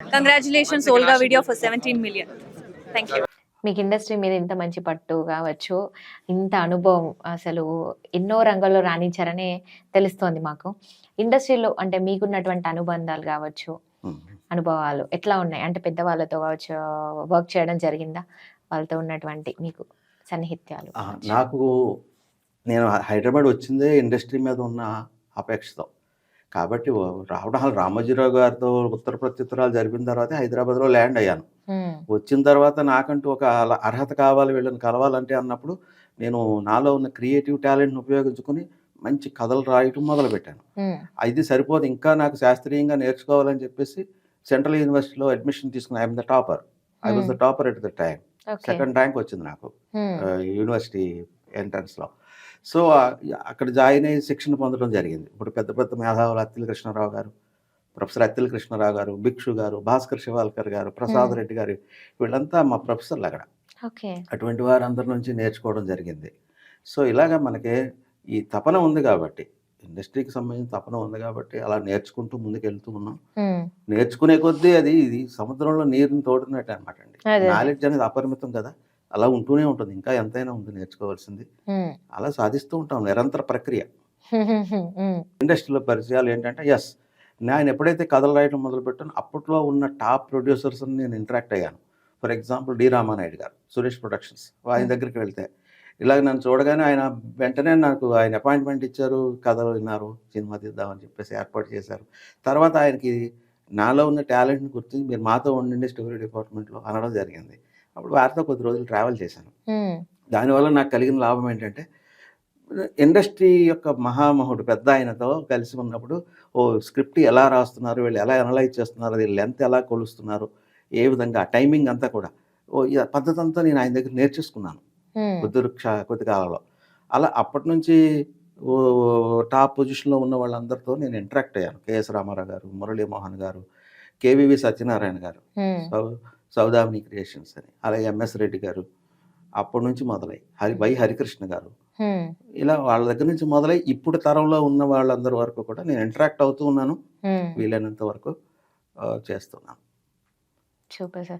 Congratulations, Olga video for 17 million. Thank you. మీకు industry మీద ఇంత మంచి పట్టు కావచ్చు ఇంత అనుభవం అసలు ఎన్నో రంగాల్లో రాణించారనే తెలుస్తోంది మాకు. ఇండస్ట్రీలో అంటే మీకున్నటువంటి అనుబంధాలు కావచ్చు అనుభవాలు ఎట్లా ఉన్నాయి? అంటే పెద్దవాళ్ళతో కావచ్చు వర్క్ చేయడం జరిగిందా? వాళ్ళతో ఉన్నటువంటి మీకు సన్నిహిత్యాలు నాకు నేను హైదరాబాద్ వచ్చిందే ఇండస్ట్రీ మీద ఉన్న అపేక్షతో. కాబట్టి రావడం రామోజీరావు గారితో ఉత్తర ప్రత్యుత్తరాలు జరిపిన తర్వాత హైదరాబాద్లో ల్యాండ్ అయ్యాను. వచ్చిన తర్వాత నాకంటూ ఒక అర్హత కావాలి వీళ్ళని కలవాలంటే అన్నప్పుడు నేను నాలో ఉన్న క్రియేటివ్ టాలెంట్ని ఉపయోగించుకొని మంచి కథలు రాయటం మొదలుపెట్టాను. ఇది సరిపోదు. ఇంకా నాకు శాస్త్రీయంగా నేర్చుకోవాలని చెప్పేసి సెంట్రల్ యూనివర్సిటీలో అడ్మిషన్ తీసుకుని I'm the topper. I was the topper at the time second rank వచ్చింది నాకు. యూనివర్సిటీ ఎంట్రన్స్లో. సో అక్కడ జాయిన్ అయ్యి శిక్షణ పొందడం జరిగింది. ఇప్పుడు పెద్ద పెద్ద మేధావులు అత్తిల కృష్ణారావు గారు ప్రొఫెసర్ అత్తిల కృష్ణారావు గారు భిక్షు గారు భాస్కర్ శివాల్కర్ గారు ప్రసాద్. రెడ్డి గారు వీళ్ళంతా మా ప్రొఫెసర్లు అక్కడ. అటువంటి వారందరి నుంచి నేర్చుకోవడం జరిగింది. సో ఇలాగ మనకి ఈ తపన ఉంది కాబట్టి ఇండస్ట్రీకి సంబంధించిన తపన ఉంది కాబట్టి అలా నేర్చుకుంటూ ముందుకు వెళ్తూ ఉన్నాం నేర్చుకునే కొద్దీ అది ఇది సముద్రంలో నీరుని తోడుతున్నట్టు అనమాట అండి. నాలెడ్జ్ అనేది అపరిమితం కదా. అలా ఉంటూనే ఉంటుంది. ఇంకా ఎంతైనా ఉంది నేర్చుకోవాల్సింది. అలా సాధిస్తూ ఉంటాం. నిరంతర ప్రక్రియ. ఇండస్ట్రీలో పరిచయాలు ఏంటంటే ఎస్ నేను ఎప్పుడైతే కథలు రాయడం మొదలుపెట్టానో అప్పట్లో ఉన్న టాప్ ప్రొడ్యూసర్స్ నేను ఇంటరాక్ట్ అయ్యాను. For example D Ramanaidu garu Suresh productions. ఆయన. దగ్గరికి వెళ్తే ఇలాగ నన్ను చూడగానే ఆయన వెంటనే నాకు ఆయన అపాయింట్మెంట్ ఇచ్చారు కథలు విన్నారు సినిమా తీద్దామని చెప్పేసి ఏర్పాటు చేశారు. తర్వాత ఆయనకి నాలో ఉన్న టాలెంట్ని గుర్తించి మీరు మాతో ఉండండి స్టోరీ డిపార్ట్మెంట్లో అనడం జరిగింది. అప్పుడు వారితో కొద్ది రోజులు ట్రావెల్ చేశాను. దానివల్ల నాకు కలిగిన లాభం ఏంటంటే ఇండస్ట్రీ యొక్క మహామహుడు పెద్ద ఆయనతో కలిసి ఉన్నప్పుడు ఓ స్క్రిప్ట్ ఎలా రాస్తున్నారు వీళ్ళు ఎలా అనలైజ్ చేస్తున్నారు అది లెంత్ ఎలా కొలుస్తున్నారు ఏ విధంగా టైమింగ్ అంతా కూడా. ఓ పద్ధతి అంతా నేను ఆయన దగ్గర నేర్చేసుకున్నాను. కొద్ది కొద్ది కాలంలో. అలా అప్పటి నుంచి టాప్ పొజిషన్లో ఉన్న వాళ్ళందరితో నేను ఇంటరాక్ట్ అయ్యాను. కేఎస్ రామారావు గారు మురళీమోహన్ గారు కేవీవి సత్యనారాయణ గారు. సౌ సౌదామిని క్రియేషన్స్ అని అలాగే ఎంఎస్ రెడ్డి గారు అప్పటి నుంచి మొదలై హరి వై హరికృష్ణ గారు. ఇలా వాళ్ళ దగ్గర నుంచి మొదలై ఇప్పుడు తరంలో ఉన్న వాళ్ళందరి వరకు కూడా నేను ఇంటరాక్ట్ అవుతూ ఉన్నాను. వీలైనంత వరకు చేస్తున్నాను. Super sir.